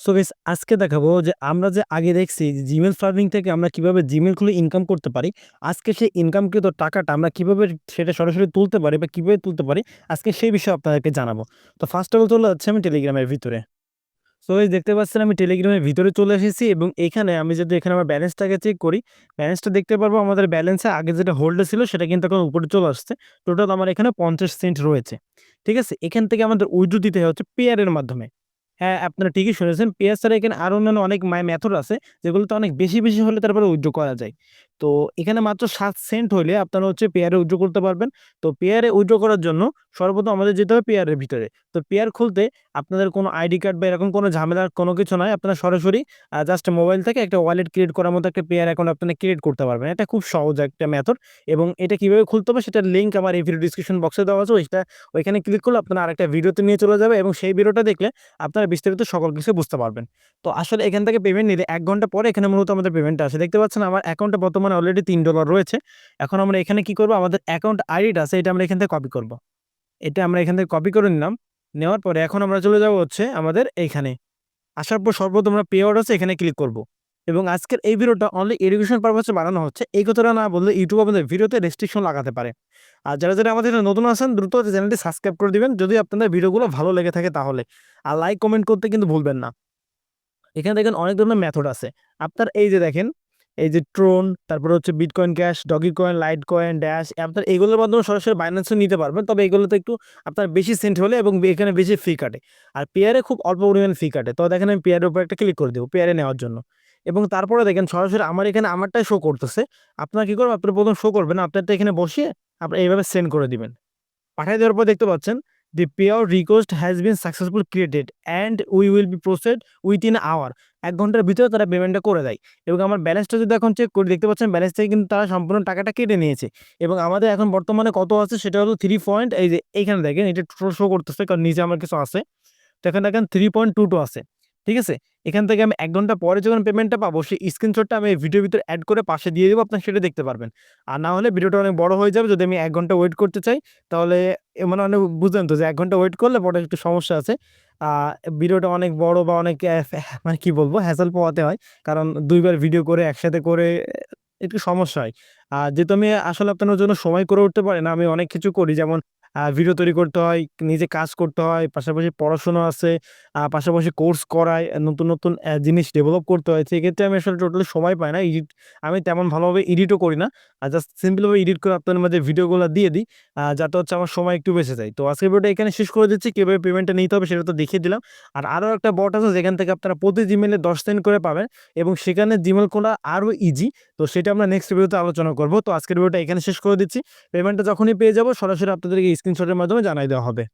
So guys আজকে দেখাবো যে আমরা যে আগে দেখছি জিমেল ফার্মিং থেকে আমরা কীভাবে জিমেল খুলে ইনকাম করতে পারি, আজকে সেই ইনকামকৃত টাকাটা আমরা কীভাবে সেটা সরাসরি তুলতে পারি বা কীভাবে তুলতে পারি, আজকে সেই বিষয়ে আপনাদেরকে জানাব। তো ফার্স্ট অফ অল চলে যাচ্ছে আমি টেলিগ্রামের ভিতরে। সো এই দেখতে পাচ্ছেন আমি টেলিগ্রামের ভিতরে চলে এসেছি এবং এখানে আমি যদি এখানে আমার ব্যালেন্সটাকে চেক করি ব্যালেন্সটা দেখতে পারব আমাদের ব্যালেন্সে আগে যেটা হোল্ডে ছিল সেটা কিন্তু এখন উপরে চলে আসছে। টোটাল আমার এখানে পঞ্চাশ সেন্ট রয়েছে। ঠিক আছে? এখান থেকে আমাদের উইড্রো দিতে হচ্ছে পেয়ারের মাধ্যমে। হ্যাঁ, আপনারা ঠিকই শুনেছেন। পেঁয়াজ ছাড়া এখানে আরও অন্যান্য অনেক মেথড আছে, যেগুলোতে অনেক বেশি, বেশি হলে তারপরে উইথড্র করা যায়। তো এখানে মাত্র সাত সেন্ট হলে আপনারা হচ্ছে পেয়ারে উইথড্র করতে পারবেন। তো পেয়ারে উইথড্র করার জন্য সর্বপ্রথম আমাদের যেতে হবে পেয়ারের ভিতরে। তো পেয়ার খুলতে আপনাদের কোনো আইডি কার্ড বা এরকম কোনো ঝামেলার কোনো কিছু নয় আপনারা সরাসরি জাস্ট মোবাইল থেকে একটা ওয়ালেট ক্রিয়েট করার মতো একটা পেয়ার অ্যাকাউন্ট আপনারা ক্রিয়েট করতে পারবেন। এটা খুব সহজ একটা মেথড এবং এটা কীভাবে খুলতে হবে সেটার লিঙ্ক আমার এই ভিডিও ডিসক্রিপশন বক্সে দেওয়া আছে। ওইটা ওইখানে ক্লিক করলে আপনারা আরেকটা ভিডিওতে নিয়ে চলে যাবে এবং সেই ভিডিওটা দেখলে আপনারা বিস্তারিত সকল কিছু বুঝতে পারবেন। তো আসলে এখান থেকে পেমেন্ট নিলে এক ঘণ্টা পরে এখানে মূলত আমাদের পেমেন্টটা আসে। দেখতে পাচ্ছেন আমার অ্যাকাউন্টে বর্তমানে অলরেডি তিন ডলার রয়েছে। এখন আমরা এখানে কি করব আমাদের অ্যাকাউন্ট আইডিটা আছে, এটা আমরা এখান থেকে কপি করব। এটা আমরা এখান থেকে কপি করে নিলাম। নেওয়ার পরে এখন আমরা চলে যাব হচ্ছে আমাদের এইখানে। আসার পর সর্বপ্রথম আমরা পে অর্ডার আছে, এখানে ক্লিক করব। এবং আজকের এই ভিডিওটা অনলি এডুকেশন পারপাসে বানানো হচ্ছে। এই কথাটা না বললে YouTube আমাদের ভিডিওতে রেস্ট্রিকশন লাগাতে পারে। আর যারা, যারা আমাদের নতুন আছেন দ্রুত চ্যানেলটি সাবস্ক্রাইব করে দিবেন যদি আপনাদের ভিডিওগুলো ভালো লেগে থাকে তাহলে। আর লাইক কমেন্ট করতে কিন্তু ভুলবেন না। এখানে দেখেন অনেক ধরনের মেথড আছে। আপনার এই যে দেখেন, এই যে ট্রোন, তারপরে হচ্ছে Bitcoin cash, Dogecoin, Litecoin, Dash আপনার এগুলোর মাধ্যমে সরাসরি বাইন্যান্সে নিতে পারবেন। তবে এগুলোতে একটু আপনার বেশি সেন্ট হলে এবং এখানে বেশি ফি কাটে। আর পেয়ারে খুব অল্প পরিমাণে ফি কাটে। তো দেখেন আমি পেয়ারের উপর একটা ক্লিক করে দেবো পেয়ারে নেওয়ার জন্য। এবং তারপরে দেখেন সরাসরি আমার এখানে আমারটাই শো করতেছে। আপনারা কী করবেন? আপনারা ১ম শো করবেন। আপনারটা এখানে বসিয়ে আপনারা এইভাবে সেন্ড করে দিবেন। পাঠিয়ে দেওয়ার পর দেখতে পাচ্ছেন, the payout request has been successfully created and we will be processed within hour ১ ঘণ্টার ভিতরে তারা পেমেন্টটা করে দেয় এবং আমার ব্যালেন্সটা যদি এখন চেক করি, দেখতে পাচ্ছেন ব্যালেন্স থেকে কিন্তু তারা সম্পূর্ণ টাকাটা কেটে নিয়েছে এবং আমাদের এখন বর্তমানে কত আছে সেটা হলো থ্রি পয়েন্ট এই যে এইখানে দেখেন, এটা শো করতেছে, কারণ নিচে আমার কিছু আছে। তো এখানে দেখেন 3.22 আছে। ঠিক আছে? এখান থেকে আমি এক ঘণ্টা পরে যখন পেমেন্টটা পাবো, সেই স্ক্রিনশটটা আমি ভিডিওর ভিতরে অ্যাড করে পাশে দিয়ে দেবো, আপনারা সেটা দেখতে পারবেন। আর না হলে ভিডিওটা অনেক বড় হয়ে যাবে, যদি আমি এক ঘণ্টা ওয়েট করতে চাই, তাহলে মানে অনেক বুঝলেন তো যে এক ঘণ্টা ওয়েট করলে পরে একটু সমস্যা আছে। ভিডিওটা অনেক বড় বা অনেক মানে কি বলব হ্যাসেল পোহাতে হয়। কারণ দুইবার ভিডিও করে, একসাথে করে, একটু সমস্যা হয়। আর যেহেতু আমি আসলে আপনার জন্য সময় করে উঠতে পারি না, আমি অনেক কিছু করি, যেমন ভিডিও তৈরি করতে হয়, নিজে কাজ করতে হয়, পাশাপাশি পড়াশোনা আছে, পাশাপাশি কোর্স করায়, নতুন, নতুন জিনিস ডেভেলপ করতে হয়। সেক্ষেত্রে আমি আসলে টোটালি সময় পাই না। এডিট আমি তেমন ভালোভাবে এডিটও করি না। আর জাস্ট সিম্পলভাবে এডিট করে আপনাদের মাঝে ভিডিওগুলো দিয়ে দিই। যাতে হচ্ছে আমার সময় একটু বেঁচে যায়। তো আজকের ভিডিওটা এখানে শেষ করে দিচ্ছি। কীভাবে পেমেন্টটা নিতে হবে সেটা তো দেখিয়ে দিলাম। আর আরও একটা বট আছে যেখান থেকে আপনারা প্রতি জিমেইলে ১০ সেন্ট করে পাবেন এবং সেখানে জিমেল খোলা আরও ইজি। তো সেটা আমরা নেক্সট ভিডিওতে আলোচনা করব। তো আজকের ভিডিওটা এখানে শেষ করে দিচ্ছি। পেমেন্টটা যখনই পেয়ে যাব, সরাসরি আপনাদেরকে স্ক্রিনশটের মাধ্যমে জানাই দেওয়া হবে।